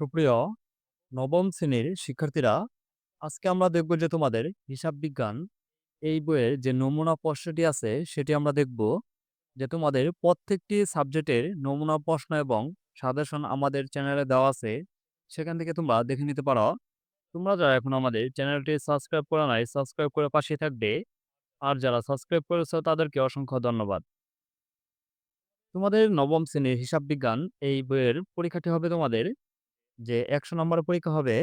সুপ্রিয় নবম শ্রেণির শিক্ষার্থীরা, আজকে আমরা দেখব যে তোমাদের হিসাব বিজ্ঞান এই বইয়ের যে নমুনা প্রশ্নটি আছে, সেটি আমরা দেখব যে তোমাদের প্রত্যেকটি সাবজেক্টের নমুনা প্রশ্ন এবং সাজেশন আমাদের চ্যানেলে দেওয়া আছে, সেখান থেকে তোমরা দেখে নিতে পারো। তোমরা যারা এখন আমাদের চ্যানেলটি সাবস্ক্রাইব করা নাই, সাবস্ক্রাইব করে পাশে থাকবে। আর যারা সাবস্ক্রাইব করেছ, তাদেরকে অসংখ্য ধন্যবাদ। তোমাদের নবম শ্রেণির হিসাব বিজ্ঞান এই বইয়ের পরীক্ষাটি হবে তোমাদের যে, একশো নম্বরের পরীক্ষা হবে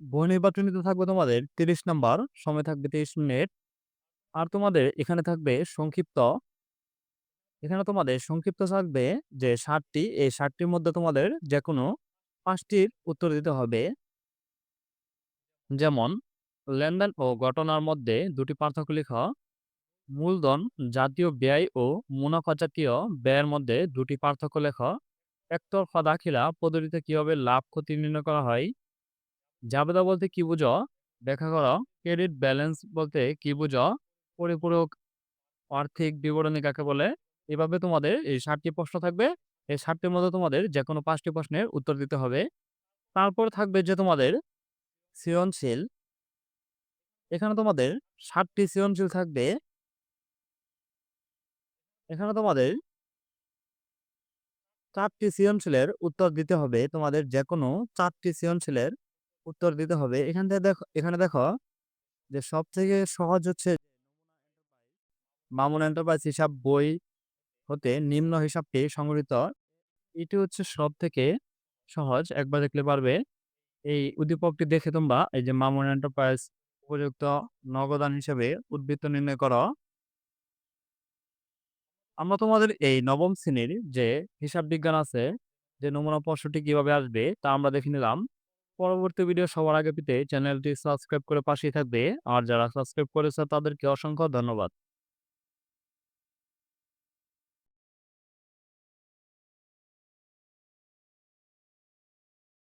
বই নির্বাচনীতে থাকবে তোমাদের তিরিশ নাম্বার, সময় থাকবে তিরিশ মিনিট। আর তোমাদের এখানে থাকবে সংক্ষিপ্ত। এখানে তোমাদের সংক্ষিপ্ত থাকবে যে, ষাটটি, এই ষাটটির মধ্যে তোমাদের যে কোনো পাঁচটির উত্তর দিতে হবে। যেমন, লেনদেন ও ঘটনার মধ্যে দুটি পার্থক্য লেখ। মূলধন, জাতীয় ব্যয় ও মুনাফা জাতীয় ব্যয়ের মধ্যে দুটি পার্থক্য লেখ। একতরফা দাখিলা পদ্ধতিতে কীভাবে লাভ ক্ষতি নির্ণয় করা হয়? জাবেদা বলতে কি বুঝো? ব্যাখ্যা করো। ক্রেডিট ব্যালেন্স বলতে কি বুঝো? পরিপূরক আর্থিক বিবরণী কাকে বলে? এভাবে তোমাদের এই ষাটটি প্রশ্ন থাকবে। এই ষাটটির মধ্যে তোমাদের যে কোনো পাঁচটি প্রশ্নের উত্তর দিতে হবে। তারপর থাকবে যে তোমাদের সৃজনশীল। এখানে তোমাদের ষাটটি সৃজনশীল থাকবে। এখানে তোমাদের চারটি সৃজনশীলের উত্তর দিতে হবে। তোমাদের যে কোনো চারটি সৃজনশীলের উত্তর দিতে হবে। এখান থেকে দেখো, এখানে দেখো যে সব থেকে সহজ হচ্ছে মামুন এন্টারপ্রাইজ হিসাব বই হতে নিম্ন হিসাবটি সংগঠিত এটি হচ্ছে সব থেকে সহজ। একবার দেখলে পারবে। এই উদ্দীপকটি দেখে তোমরা এই যে মামুন এন্টারপ্রাইজ উপযুক্ত নগদান হিসেবে উদ্বৃত্ত নির্ণয় করো। আমরা তোমাদের এই নবম শ্রেণির যে হিসাব বিজ্ঞান আছে, যে নমুনা প্রশ্নটি কীভাবে আসবে তা আমরা দেখে নিলাম। পরবর্তী ভিডিও সবার আগে পেতে চ্যানেলটি সাবস্ক্রাইব করে পাশেই থাকবে। আর যারা সাবস্ক্রাইব করেছে তাদেরকে অসংখ্য ধন্যবাদ।